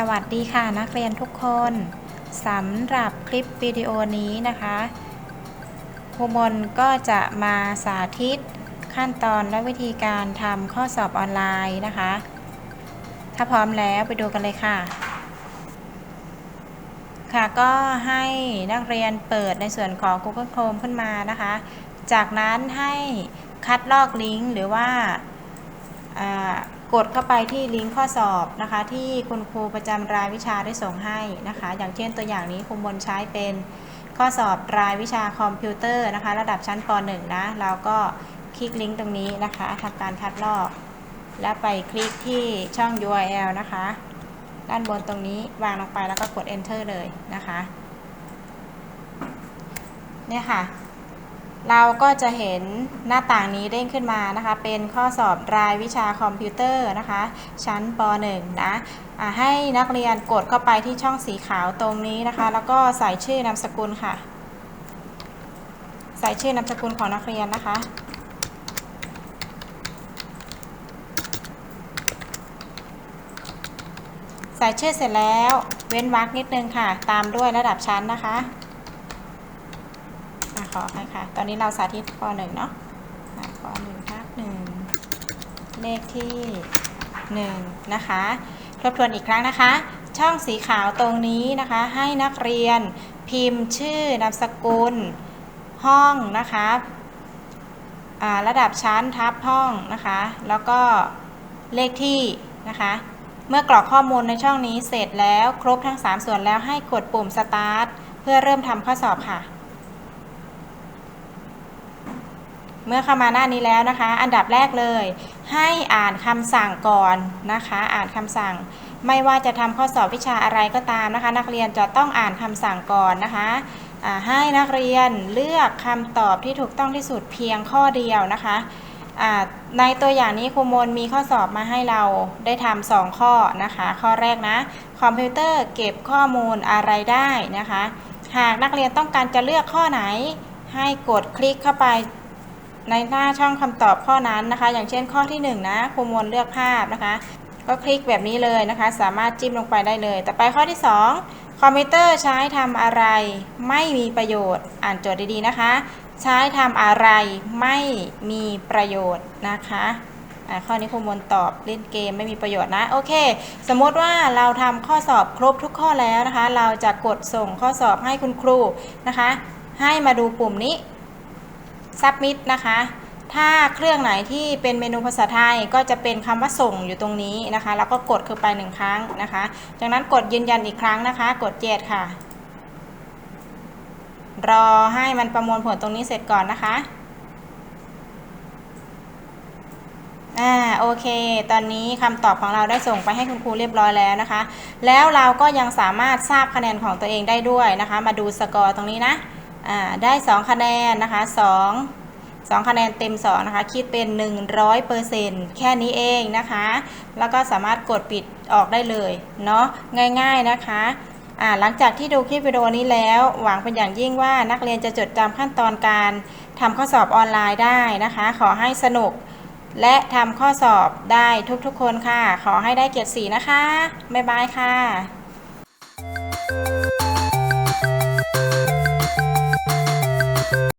สวัสดีค่ะนักเรียนทุกคนสำหรับคลิปวิดีโอนี้นะคะครูมนก็จะมาสาธิตขั้นตอนและวิธีการทำข้อสอบออนไลน์นะคะ ถ้าพร้อมแล้วไปดูกันเลยค่ะ ค่ะก็ให้นักเรียนเปิดในส่วนของ Google Chrome ขึ้นมานะคะ จากนั้นให้คัดลอกลิงก์หรือว่าอ่า กดเข้าไปที่ลิงก์ข้อสอบนะคะ ที่คุณครูประจำรายวิชาได้ส่งให้นะคะ อย่างเช่นตัวอย่างนี้ครูมนใช้เป็นข้อสอบรายวิชาคอมพิวเตอร์นะคะ ระดับชั้นป .1 นะเราก็คลิกลิงก์ตรงนี้นะคะทำการคัดลอก แล้วไปคลิกที่ช่อง URL นะคะ ด้านบนตรงนี้วางลงไปแล้วก็กด enter เลยนะคะเนี่ยค่ะ เราก็จะเห็นหน้าต่างนี้เด้งขึ้นมานะคะ เป็นข้อสอบรายวิชาคอมพิวเตอร์นะคะ ชั้นป .1 นะะให้นักเรียนกดเข้าไปที่ช่องสีขาวตรงนี้นะคะ แล้วก็ใส่ชื่อนามสกุลค่ะ ใส่ชื่อนามสกุลของนักเรียนนะคะใส่ชื่อเสร็จแล้ว เว้นวรรคนิดนึงค่ะ ตามด้วยระดับชั้นนะคะ อะขอให้ค่ะ ตอนนี้เราสาธิตป .1 เนาะข้อะป .1 ภาค1เลขที่1นะคะทบทวนอีกครั้งนะคะ ช่องสีขาวตรงนี้นะคะ ให้นักเรียนพิมพ์ชื่อนามสกุล ห้องนะคะระดับชั้นทับห้องนะคะ แล้วก็เลขที่นะคะ เมื่อกรอกข้อมูลในช่องนี้เสร็จแล้วครบทั้ง 3 ส่วนแล้วให้กดปุ่ม start เพื่อเริ่มทำข้อสอบค่ะ เมื่อเข้ามาหน้านี้แล้วนะคะ อันดับแรกเลย ให้อ่านคำสั่งก่อนนะคะ อ่านคำสั่ง ไม่ว่าจะทำข้อสอบวิชาอะไรก็ตามนะคะ นักเรียนจะต้องอ่านคำสั่งก่อนนะคะให้นักเรียนเลือกคำตอบที่ถูกต้องที่สุดเพียงข้อเดียวนะคะในตัวอย่างนี้ครูมนมีข้อสอบมาให้เราได้ทำสองข้อนะคะ ข้อแรกนะ คอมพิวเตอร์เก็บข้อมูลอะไรได้นะคะ หากนักเรียนต้องการจะเลือกข้อไหน ให้กดคลิกเข้าไป ในหน้าช่องคำตอบข้อนั้นนะคะ อย่างเช่นข้อที่1นงนะครูมนเลือกภาพนะคะ ก็คลิกแบบนี้เลยนะคะ สามารถจิ้มลงไปได้เลย ต่อไปข้อที่ 2 คอมพิวเตอร์ใช้ทำอะไร ไม่มีประโยชน์ อ่านโจทย์ดีๆนะคะ ใช้ทำอะไรไม่มีประโยชน์นะคะข้อนี้ครูมนตอบเล่นเกมไม่มีประโยชน์นะ โอเค สมมติว่าเราทำข้อสอบครบทุกข้อแล้วนะคะ เราจะกดส่งข้อสอบให้คุณครูนะคะ ให้มาดูปุ่มนี้ submit นะคะ ถ้าเครื่องไหนที่เป็นเมนูภาษาไทยก็จะเป็นคำว่าส่งอยู่ตรงนี้นะคะ แล้วก็กดเข้าไปหนึ่งครั้งนะคะ จากนั้นกดยืนยันอีกครั้งนะคะ กดเจ็ดค่ะ รอให้มันประมวลผลตรงนี้เสร็จก่อนนะคะอ่าโอเค ตอนนี้คำตอบของเราได้ส่งไปให้คุณครูเรียบร้อยแล้วนะคะ แล้วเราก็ยังสามารถทราบคะแนนของตัวเองได้ด้วยนะคะ มาดูสกอร์ตรงนี้นะ อ่าได้ 2 คะแนนนะคะ2 2 คะแนนเต็ม 2 นะคะ คิดเป็น 100%แค่นี้เองนะคะ แล้วก็สามารถกดปิดออกได้เลย เนาะง่ายๆนะคะอ่าหลังจากที่ดูคลิปวิดีโอนี้แล้ว หวังเป็นอย่างยิ่งว่านักเรียนจะจดจำขั้นตอนการทำข้อสอบออนไลน์ได้นะคะ ขอให้สนุก และทำข้อสอบได้ทุกๆคนค่ะ ขอให้ได้เกียรติสีนะคะ บ๊ายบายค่ะ